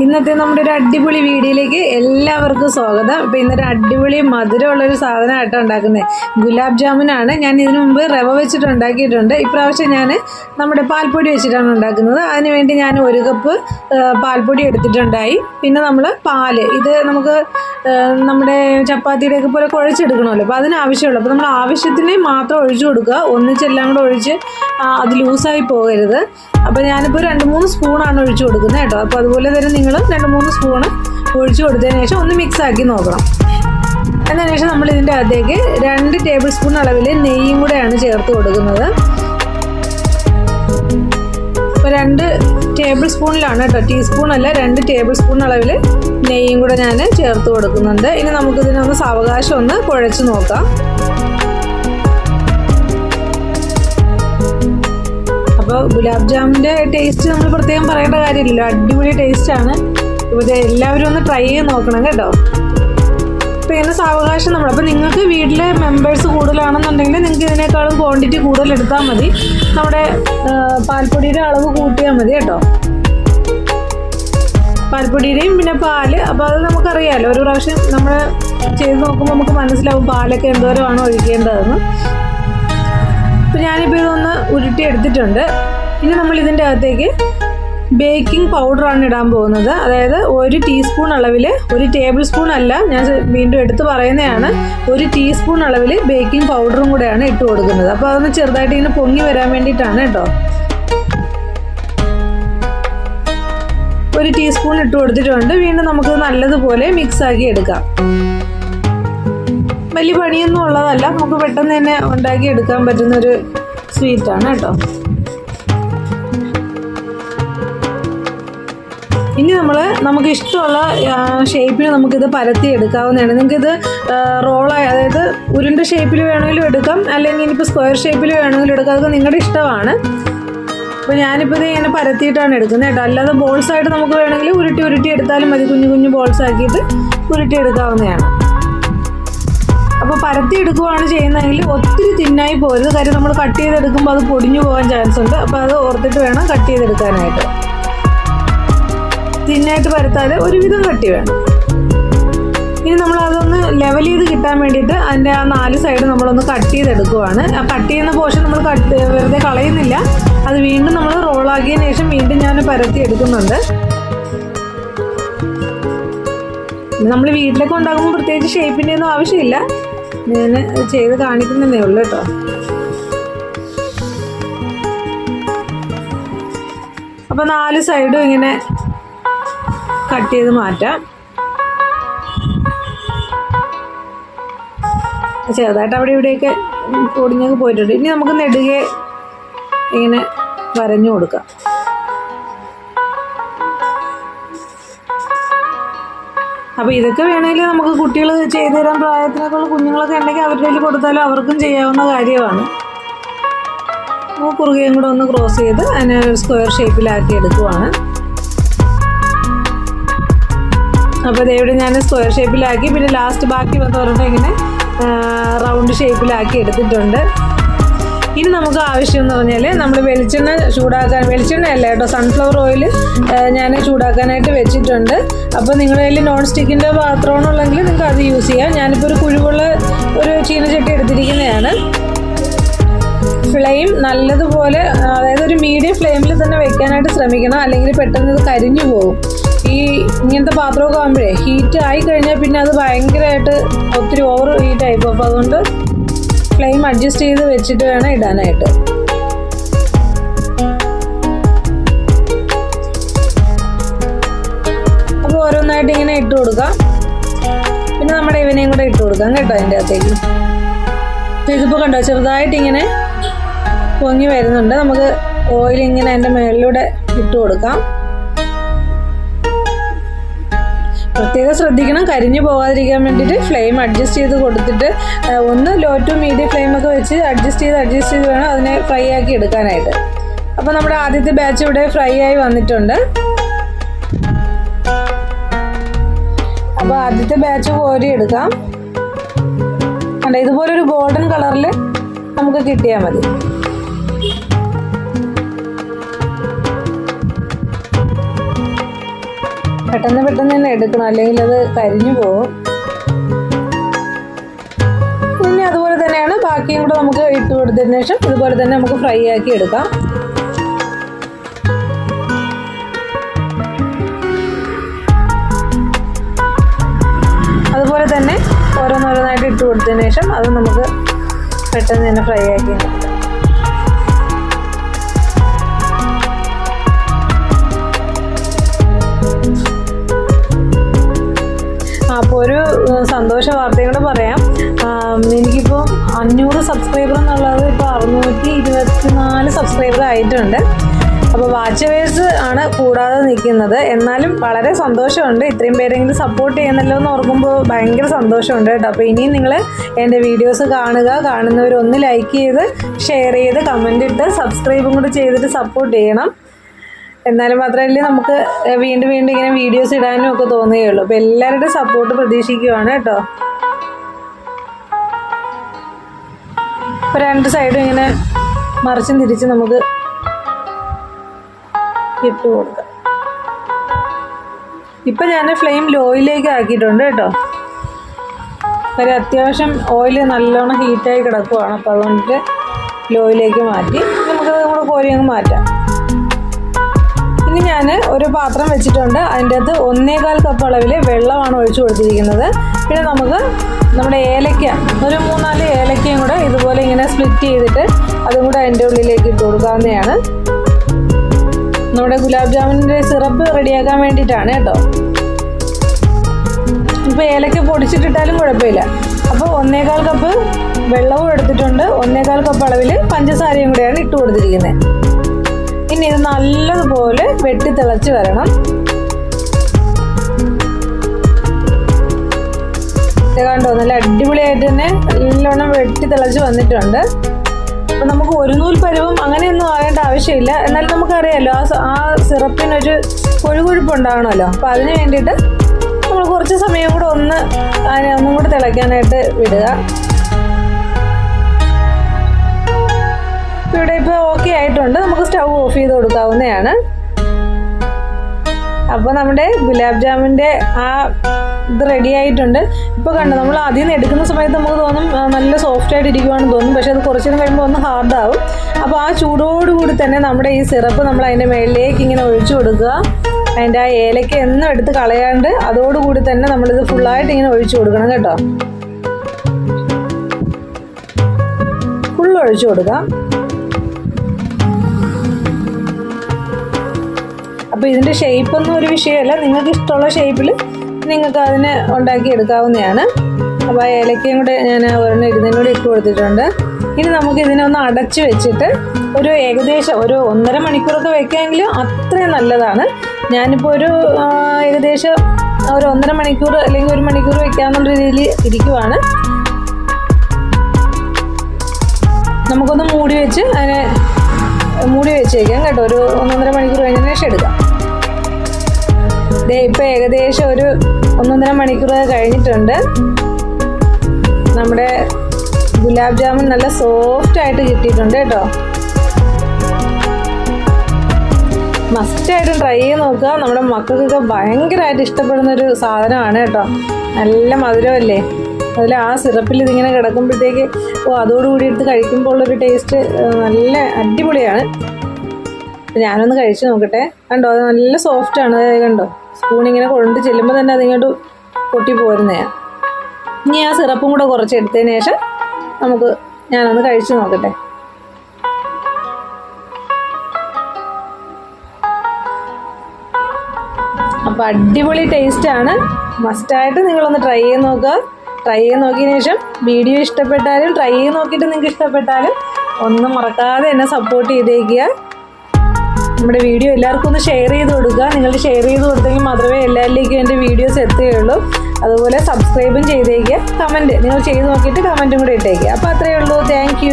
ഇന്നത്തെ നമ്മുടെ ഒരു അടിപൊളി വീഡിയോയിലേക്ക് എല്ലാവർക്കും സ്വാഗതം. ഇപ്പം ഇന്നൊരു അടിപൊളി മധുരമുള്ളൊരു സാധനമായിട്ടാണ് ഉണ്ടാക്കുന്നത്. ഗുലാബ് ജാമുനാണ്. ഞാൻ ഇതിനു മുമ്പ് റവ വെച്ചിട്ട് ഉണ്ടാക്കിയിട്ടുണ്ട്. ഇപ്രാവശ്യം ഞാൻ നമ്മുടെ പാൽപ്പൊടി വെച്ചിട്ടാണ് ഉണ്ടാക്കുന്നത്. അതിനുവേണ്ടി ഞാൻ ഒരു കപ്പ് പാൽപ്പൊടി എടുത്തിട്ടുണ്ടായി. പിന്നെ നമ്മൾ പാൽ. ഇത് നമുക്ക് നമ്മുടെ ചപ്പാത്തിയുടെയൊക്കെ പോലെ കുഴച്ചെടുക്കണമല്ലോ. അപ്പോൾ അതിന് ആവശ്യമുള്ളൂ അപ്പോൾ നമ്മൾ ആവശ്യത്തിന് മാത്രം ഒഴിച്ചു കൊടുക്കുക. ഒന്നിച്ചെല്ലാം കൂടെ ഒഴിച്ച് അത് ലൂസായി പോകരുത്. അപ്പോൾ ഞാനിപ്പോൾ രണ്ട് മൂന്ന് സ്പൂണാണ് ഒഴിച്ചു കൊടുക്കുന്നത് കേട്ടോ. അപ്പോൾ അതുപോലെ തന്നെ നിങ്ങൾ രണ്ട് മൂന്ന് സ്പൂണ് ഒഴിച്ചു കൊടുത്തതിന് ശേഷം ഒന്ന് മിക്സ് ആക്കി നോക്കണം. എന്നതിന് ശേഷം നമ്മൾ ഇതിന്റെ അകത്തേക്ക് രണ്ട് ടേബിൾ സ്പൂൺ അളവിൽ നെയ്യും കൂടെയാണ് ചേർത്ത് കൊടുക്കുന്നത്. അപ്പോൾ രണ്ട് ടേബിൾ സ്പൂണിലാണ് കേട്ടോ. ടീസ്പൂൺ അല്ല രണ്ട് ടേബിൾ സ്പൂൺ അളവിൽ നെയ്യും കൂടെ ഞാൻ ചേർത്ത് കൊടുക്കുന്നുണ്ട്. ഇനി നമുക്കിതിനൊന്ന് സാവകാശം ഒന്ന് കുഴച്ച് നോക്കാം. അപ്പോൾ ഗുലാബ് ജാമിന്റെ ടേസ്റ്റ് നമ്മൾ പ്രത്യേകം പറയേണ്ട കാര്യമില്ലല്ലോ. അടിപൊളി ടേസ്റ്റാണ് ഇത് എല്ലാവരും ഒന്ന് ട്രൈ ചെയ്ത് നോക്കണം കേട്ടോ. ഇങ്ങനെ സാവകാശം നമ്മൾ. അപ്പോൾ നിങ്ങൾക്ക് വീട്ടിലെ മെമ്പേഴ്സ് കൂടുതലാണെന്നുണ്ടെങ്കിൽ നിങ്ങൾക്ക് ഇതിനേക്കാളും ക്വാണ്ടിറ്റി കൂടുതൽ എടുത്താൽ മതി. നമ്മുടെ പാൽപ്പൊടിയുടെ അളവ് കൂട്ടിയാൽ മതി കേട്ടോ. പാൽപ്പൊടിയുടെയും പിന്നെ പാൽ. അപ്പോൾ അത് നമുക്കറിയാമല്ലോ ഒരു പ്രാവശ്യം നമ്മൾ ചെയ്ത് നോക്കുമ്പോൾ നമുക്ക് മനസ്സിലാവും പാലൊക്കെ എന്തോരമാണ് ഒഴിക്കേണ്ടതെന്ന്. അപ്പോൾ ഞാനിപ്പോൾ ഇതൊന്ന് ഉരുട്ടി എടുത്തിട്ടുണ്ട്. ഇനി നമ്മൾ ഇതിന്റെ അകത്തേക്ക് ബേക്കിംഗ് പൗഡറാണ് ഇടാൻ പോകുന്നത്. അതായത് ഒരു ടീസ്പൂൺ അളവിൽ ഒരു ടേബിൾ സ്പൂൺ അല്ല ഞാൻ വീണ്ടും എടുത്ത് പറയുന്നതാണ്. ഒരു ടീസ്പൂൺ അളവിൽ ബേക്കിംഗ് പൗഡറും കൂടെയാണ് ഇട്ട് കൊടുക്കുന്നത്. അപ്പോൾ അതൊന്ന് ചെറുതായിട്ട് ഇങ്ങനെ പൊങ്ങി വരാൻ വേണ്ടിയിട്ടാണ് കേട്ടോ. ഒരു ടീസ്പൂൺ ഇട്ട് കൊടുത്തിട്ടുണ്ട്. വീണ്ടും നമുക്ക് നല്ലതുപോലെ മിക്സ് ആക്കി എടുക്കാം. വലിയ പണിയൊന്നും ഉള്ളതല്ല. നമുക്ക് പെട്ടെന്ന് തന്നെ ഉണ്ടാക്കി എടുക്കാൻ പറ്റുന്നൊരു സ്വീറ്റാണ് കേട്ടോ. ഇനി നമ്മൾ നമുക്ക് ഇഷ്ടമുള്ള ഷേപ്പിൽ നമുക്കിത് പരത്തി എടുക്കാവുന്നതാണ്. നിങ്ങൾക്കിത് റോളായി അതായത് ഉരുണ്ട ഷേപ്പിൽ വേണമെങ്കിലും എടുക്കാം അല്ലെങ്കിൽ ഇനിയിപ്പോൾ സ്ക്വയർ ഷേപ്പിൽ വേണമെങ്കിലും എടുക്കാം. അതൊക്കെ നിങ്ങളുടെ ഇഷ്ടമാണ്. അപ്പോൾ ഞാനിപ്പോൾ ഇത് ഇങ്ങനെ പരത്തിയിട്ടാണ് എടുക്കുന്നത് കേട്ടോ. അല്ലാതെ ബോൾസ് ആയിട്ട് നമുക്ക് വേണമെങ്കിൽ ഉരുട്ടി ഉരുട്ടി എടുത്താലും മതി. കുഞ്ഞു കുഞ്ഞു ബോൾസ് ആക്കിയിട്ട് ഉരുട്ടി എടുക്കാവുന്നതാണ്. അപ്പോൾ പരത്തി എടുക്കുവാണ് ചെയ്യുന്നതെങ്കിൽ ഒത്തിരി തിന്നായി പോരുത്. കാര്യം നമ്മൾ കട്ട് ചെയ്തെടുക്കുമ്പോൾ അത് പൊടിഞ്ഞു പോകാൻ ചാൻസ് ഉണ്ട്. അപ്പോൾ അത് ഓർത്തിട്ട് വേണം കട്ട് ചെയ്തെടുക്കാനായിട്ട്. തിന്നായിട്ട് പരത്താതെ ഒരുവിധം കട്ടി വേണം. ഇനി നമ്മൾ അതൊന്ന് ലെവൽ ചെയ്ത് കിട്ടാൻ വേണ്ടിയിട്ട് അതിന്റെ ആ നാല് സൈഡ് നമ്മളൊന്ന് കട്ട് ചെയ്തെടുക്കുവാണ്. ആ കട്ട് ചെയ്യുന്ന പോർഷൻ നമ്മൾ കട്ട് വെറുതെ കളയുന്നില്ല. അത് വീണ്ടും നമ്മൾ റോളാക്കിയതിന് ശേഷം വീണ്ടും ഞാൻ പരത്തി എടുക്കുന്നുണ്ട്. നമ്മൾ വീട്ടിലൊക്കെ ഉണ്ടാക്കുമ്പോൾ പ്രത്യേകിച്ച് ഷേപ്പിന്റെ ഒന്നും ആവശ്യമില്ല. ഞാൻ ചെയ്ത് കാണിക്കുന്നതേ ഉള്ളൂ കേട്ടോ. അപ്പോൾ നാല് സൈഡും ഇങ്ങനെ കട്ട് ചെയ്ത് മാറ്റാം. ചെറുതായിട്ട് അവിടെ ഇവിടെയൊക്കെ പൊടിഞ്ഞൊക്കെ പോയിട്ടുണ്ട്. ഇനി നമുക്ക് നെടുകെ ഇങ്ങനെ വരഞ്ഞു കൊടുക്കാം. അപ്പോൾ ഇതൊക്കെ വേണമെങ്കിൽ നമുക്ക് കുട്ടികൾ ചെയ്തു തരാൻ പ്രായത്തിനൊക്കെയുള്ള കുഞ്ഞുങ്ങളൊക്കെ ഉണ്ടെങ്കിൽ അവരുടെ കയ്യിൽ കൊടുത്താലും അവർക്കും ചെയ്യാവുന്ന കാര്യമാണ്. കുറുകയും കൂടെ ഒന്ന് ക്രോസ് ചെയ്ത് അതിനെ സ്ക്വയർ ഷേപ്പിലാക്കി എടുക്കുവാണ്. അപ്പോൾ ഇതേവിടെ ഞാൻ സ്ക്വയർ ഷേപ്പിലാക്കി പിന്നെ ലാസ്റ്റ് ബാക്കി വന്ന് പറഞ്ഞാൽ ഇങ്ങനെ റൗണ്ട് ഷേപ്പിലാക്കി എടുത്തിട്ടുണ്ട്. ഇനി നമുക്ക് ആവശ്യം എന്ന് പറഞ്ഞാൽ നമ്മൾ വെളിച്ചെണ്ണ ചൂടാക്കാൻ വെളിച്ചെണ്ണ അല്ല കേട്ടോ സൺഫ്ലവർ ഓയിൽ ഞാൻ ചൂടാക്കാനായിട്ട് വെച്ചിട്ടുണ്ട്. അപ്പോൾ നിങ്ങളുടെ കയ്യിൽ നോൺ സ്റ്റിക്കിന്റെ പാത്രമാണുള്ളെങ്കിൽ നിങ്ങൾക്ക് അത് യൂസ് ചെയ്യാം. ഞാനിപ്പോൾ ഒരു കുഴിവുള്ള ഒരു ചീനച്ചട്ടി എടുത്തിരിക്കുന്നതാണ്. ഫ്ലെയിം നല്ലതുപോലെ അതായത് ഒരു മീഡിയം ഫ്ലെയിമിൽ തന്നെ വെക്കാനായിട്ട് ശ്രമിക്കണം. അല്ലെങ്കിൽ പെട്ടെന്ന് ഇത് കരിഞ്ഞു പോകും. ഈ ഇങ്ങനത്തെ പാത്രമൊക്കെ ആകുമ്പോഴേ ഹീറ്റ് ആയി കഴിഞ്ഞാൽ പിന്നെ അത് ഭയങ്കരമായിട്ട് ഒത്തിരി ഓവർ ഹീറ്റ് പോകും അപ്പോൾ അതുകൊണ്ട് ഫ്ലെയിം അഡ്ജസ്റ്റ് ചെയ്ത് വെച്ചിട്ട് വേണം ഇടാനായിട്ട്. അപ്പോൾ ഓരോന്നായിട്ട് ഇങ്ങനെ ഇട്ട് കൊടുക്കാം. പിന്നെ നമ്മുടെ ഇവനെയും കൂടെ ഇട്ട് കൊടുക്കാം കേട്ടോ അതിന്റെ അകത്തേക്ക്. ഇതിപ്പോൾ കണ്ടോ ചെറുതായിട്ട് ഇങ്ങനെ പൊങ്ങി വരുന്നുണ്ട്. നമുക്ക് ഓയിൽ ഇങ്ങനെ അതിന്റെ മേളിലൂടെ ഇട്ട് കൊടുക്കാം. പ്രത്യേകം ശ്രദ്ധിക്കണം. കരിഞ്ഞു പോകാതിരിക്കാൻ വേണ്ടിയിട്ട് ഫ്ലെയിം അഡ്ജസ്റ്റ് ചെയ്ത് കൊടുത്തിട്ട് ഒന്ന് ലോ ടു മീഡിയം ഫ്ലെയിമൊക്കെ വെച്ച് അഡ്ജസ്റ്റ് ചെയ്ത് അഡ്ജസ്റ്റ് ചെയ്ത് വേണം അതിനെ ഫ്രൈ ആക്കി എടുക്കാനായിട്ട്. അപ്പോൾ നമ്മുടെ ആദ്യത്തെ ബാച്ച് ഇവിടെ ഫ്രൈ ആയി വന്നിട്ടുണ്ട്. അപ്പോൾ ആദ്യത്തെ ബാച്ച് കോരി എടുക്കാം. കണ്ടോ ഇതുപോലൊരു ഗോൾഡൻ കളറിൽ നമുക്ക് കിട്ടിയാൽ മതി. പെട്ടെന്ന് പെട്ടെന്ന് തന്നെ എടുക്കണം. അല്ലെങ്കിൽ അത് കരിഞ്ഞു പോകും. പിന്നെ അതുപോലെ തന്നെയാണ് ബാക്കിയും കൂടെ നമുക്ക് ഇട്ട് കൊടുത്തതിന് ശേഷം ഇതുപോലെ തന്നെ നമുക്ക് ഫ്രൈ ആക്കി എടുക്കാം. അതുപോലെ തന്നെ ഓരോന്നോരോന്നായിട്ട് ഇട്ട് കൊടുത്തതിന് ശേഷം അത് നമുക്ക് പെട്ടെന്ന് തന്നെ ഫ്രൈ ആക്കി എടുക്കാം. ആയിട്ടുണ്ട്. അപ്പോൾ വാച്ച് വേഴ്സ് ആണ് കൂടാതെ നിൽക്കുന്നത്. എന്നാലും വളരെ സന്തോഷമുണ്ട്. ഇത്രയും പേരെങ്കിലും സപ്പോർട്ട് ചെയ്യുന്നല്ലോ എന്ന് ഓർക്കുമ്പോൾ ഭയങ്കര സന്തോഷമുണ്ട് കേട്ടോ. അപ്പോൾ ഇനിയും നിങ്ങൾ എന്റെ വീഡിയോസ് കാണുക. കാണുന്നവരൊന്ന് ലൈക്ക് ചെയ്ത് ഷെയർ ചെയ്ത് കമന്റ് ഇട്ട് സബ്സ്ക്രൈബും കൂടി ചെയ്തിട്ട് സപ്പോർട്ട് ചെയ്യണം. എന്നാലും മാത്രമല്ലേ നമുക്ക് വീണ്ടും വീണ്ടും ഇങ്ങനെ വീഡിയോസ് ഇടാനും ഒക്കെ തോന്നുകയുള്ളൂ. അപ്പോൾ എല്ലാവരുടെയും സപ്പോർട്ട് പ്രതീക്ഷിക്കുകയാണ് കേട്ടോ. അപ്പോൾ രണ്ട് സൈഡും ഇങ്ങനെ മറിച്ചും തിരിച്ച് നമുക്ക് ഇട്ട് കൊടുക്കാം. ഇപ്പം ഞാൻ ഫ്ലെയിം ലോയിലേക്ക് ആക്കിയിട്ടുണ്ട് കേട്ടോ. ഒരു അത്യാവശ്യം ഓയിൽ നല്ലോണം ഹീറ്റായി കിടക്കുവാണ്. അപ്പോൾ അതുകൊണ്ട് ലോയിലേക്ക് മാറ്റി നമുക്കത് നമ്മുടെ കോരി അങ്ങ് മാറ്റാം. ഇനി ഞാൻ ഒരു പാത്രം വെച്ചിട്ടുണ്ട്. അതിന്റെ അകത്ത് ഒന്നേകാൽ കപ്പ് അളവിൽ വെള്ളമാണ് ഒഴിച്ചു കൊടുത്തിരിക്കുന്നത്. പിന്നെ നമുക്ക് നമ്മുടെ ഏലക്ക ഒരു മൂന്നാൽ ഏലക്കയും കൂടെ ഇതുപോലെ ഇങ്ങനെ സ്പ്ലിറ്റ് ചെയ്തിട്ട് അതും കൂടെ അതിന്റെ ഉള്ളിലേക്ക് ഇട്ട് കൊടുക്കാവുന്നതാണ്. നമ്മുടെ ഗുലാബ് ജാമുനിന്റെ സിറപ്പ് റെഡിയാക്കാൻ വേണ്ടിയിട്ടാണ് കേട്ടോ. ഇപ്പോൾ ഏലക്ക പൊടിച്ചിട്ടിട്ടാലും കുഴപ്പമില്ല. അപ്പോൾ ഒന്നേകാൽ കപ്പ് വെള്ളവും എടുത്തിട്ടുണ്ട്. ഒന്നേകാൽ കപ്പ് അളവിൽ പഞ്ചസാരയും കൂടെയാണ് ഇട്ട് കൊടുത്തിരിക്കുന്നത്. ഇനി ഇത് നല്ലതുപോലെ വെട്ടി തിളച്ച് വരണം. കണ്ടോ നല്ല അടിപൊളിയായിട്ട് തന്നെ നല്ലോണം വെട്ടി തിളച്ച് വന്നിട്ടുണ്ട്. അപ്പം നമുക്ക് ഒരു നൂൽ പരുവം അങ്ങനെയൊന്നും ആകേണ്ട ആവശ്യമില്ല. എന്നാലും നമുക്കറിയാമല്ലോ ആ ആ സിറപ്പിനൊരു കൊഴുകൊഴുപ്പ് ഉണ്ടാകണമല്ലോ അപ്പം അതിന് വേണ്ടിയിട്ട് നമ്മൾ കുറച്ച് സമയം കൂടെ ഒന്ന് അതിനെ ഒന്നും കൂടെ തിളയ്ക്കാനായിട്ട് വിടുക. ഇവിടെ ഇപ്പോൾ ഓക്കെ ആയിട്ടുണ്ട്. നമുക്ക് സ്റ്റൗ ഓഫ് ചെയ്ത് കൊടുക്കാവുന്നതാണ്. അപ്പോൾ നമ്മുടെ ഗുലാബ് ജാമുന്റെ ആ ഇത് റെഡി ആയിട്ടുണ്ട്. ഇപ്പോൾ കണ്ടു നമ്മൾ ആദ്യം എടുക്കുന്ന സമയത്ത് നമുക്ക് തോന്നും നല്ല സോഫ്റ്റ് ആയിട്ട് ഇരിക്കുവാണെന്ന് തോന്നും. പക്ഷേ അത് കുറച്ച് നേരം കഴിയുമ്പോൾ ഒന്ന് ഹാർഡാവും അപ്പോൾ ആ ചൂടോടുകൂടി തന്നെ നമ്മുടെ ഈ സിറപ്പ് നമ്മൾ അതിന്റെ മേളിലേക്ക് ഇങ്ങനെ ഒഴിച്ചു കൊടുക്കുക. അതിന്റെ ആ ഏലയ്ക്ക് എന്നും എടുത്ത് കളയാണ്ട് അതോടുകൂടി തന്നെ നമ്മളിത് ഫുള്ളായിട്ട് ഇങ്ങനെ ഒഴിച്ചു കൊടുക്കണം കേട്ടോ. ഫുൾ ഒഴിച്ചു കൊടുക്കാം. അപ്പോൾ ഇതിന്റെ ഷേപ്പൊന്നും ഒരു വിഷയമല്ല. നിങ്ങൾക്ക് ഇഷ്ടമുള്ള ഷേപ്പിൽ നിങ്ങൾക്ക് അതിനെ ഉണ്ടാക്കി എടുക്കാവുന്നതാണ്. അപ്പോൾ ഏലക്കയും കൂടെ ഞാൻ ഒരെണ്ണം ഇരുന്നതിനും കൂടി ഇട്ട് കൊടുത്തിട്ടുണ്ട്. ഇനി നമുക്ക് ഇതിനെ ഒന്ന് അടച്ച് വെച്ചിട്ട് ഒരു ഏകദേശം ഒരു ഒന്നര മണിക്കൂറൊക്കെ വെക്കാമെങ്കിൽ അത്രയും നല്ലതാണ്. ഞാനിപ്പോൾ ഒരു ഏകദേശം ഒരു ഒന്നര മണിക്കൂർ അല്ലെങ്കിൽ ഒരു മണിക്കൂർ വെക്കാമെന്നുള്ള രീതിയിൽ ഇരിക്കുവാണ്. നമുക്കൊന്ന് മൂടി വെച്ച് അതിനെ മൂടി വെച്ചേക്കാം കേട്ടോ. ഒരു ഒന്നൊന്നര മണിക്കൂർ കഴിഞ്ഞതിന് ശേഷം എടുക്കാം. ദേ ഇപ്പം ഏകദേശം ഒരു ഒന്നൊന്നര മണിക്കൂർ കഴിഞ്ഞിട്ടുണ്ട്. നമ്മുടെ ഗുലാബ് ജാമുൻ നല്ല സോഫ്റ്റ് ആയിട്ട് കിട്ടിയിട്ടുണ്ട് കേട്ടോ. മസ്റ്റായിട്ടും ട്രൈ ചെയ്ത് നോക്കുക. നമ്മുടെ മക്കൾക്കൊക്കെ ഭയങ്കരമായിട്ട് ഇഷ്ടപ്പെടുന്ന ഒരു സാധനമാണ് കേട്ടോ. നല്ല മധുരമല്ലേ? അതിൽ ആ സിറപ്പിൽ ഇതിങ്ങനെ കിടക്കുമ്പോഴത്തേക്ക് ഓ അതോടുകൂടി എടുത്ത് കഴിക്കുമ്പോൾ ഉള്ളൊരു ടേസ്റ്റ് നല്ല അടിപൊളിയാണ്. ഞാനൊന്ന് കഴിച്ചു നോക്കട്ടെ. കണ്ടോ അത് നല്ല സോഫ്റ്റാണ് അത് കണ്ടോ? സ്പൂൺ ഇങ്ങനെ കൊണ്ട് ചെല്ലുമ്പോൾ തന്നെ അതിങ്ങോട്ട് പൊട്ടി പോരുന്നതാണ് ഇനി ആ സിറപ്പും കൂടെ കുറച്ച് എടുത്തതിന് ശേഷം നമുക്ക് ഞാനൊന്ന് കഴിച്ചു നോക്കട്ടെ. അപ്പം അടിപൊളി ടേസ്റ്റാണ് മസ്റ്റായിട്ട് നിങ്ങളൊന്ന് ട്രൈ ചെയ്ത് നോക്കുക. ട്രൈ ചെയ്ത് നോക്കിയതിന് ശേഷം വീഡിയോ ഇഷ്ടപ്പെട്ടാലും ട്രൈ ചെയ്ത് നോക്കിയിട്ട് നിങ്ങൾക്ക് ഇഷ്ടപ്പെട്ടാലും ഒന്നും മറക്കാതെ എന്നെ സപ്പോർട്ട് ചെയ്തേക്കുക. നമ്മുടെ വീഡിയോ എല്ലാവർക്കും ഒന്ന് ഷെയർ ചെയ്ത് കൊടുക്കുക. നിങ്ങൾ ഷെയർ ചെയ്ത് കൊടുത്തെങ്കിൽ മാത്രമേ എല്ലാവരിലേക്കും എന്റെ വീഡിയോസ് എത്തുകയുള്ളൂ. അതുപോലെ സബ്സ്ക്രൈബും ചെയ്തേക്കുക കമന്റ് നിങ്ങൾ ചെയ്ത് നോക്കിയിട്ട് കമന്റും കൂടെ ഇട്ടേക്കുക അപ്പോൾ അത്രയേ ഉള്ളൂ. താങ്ക്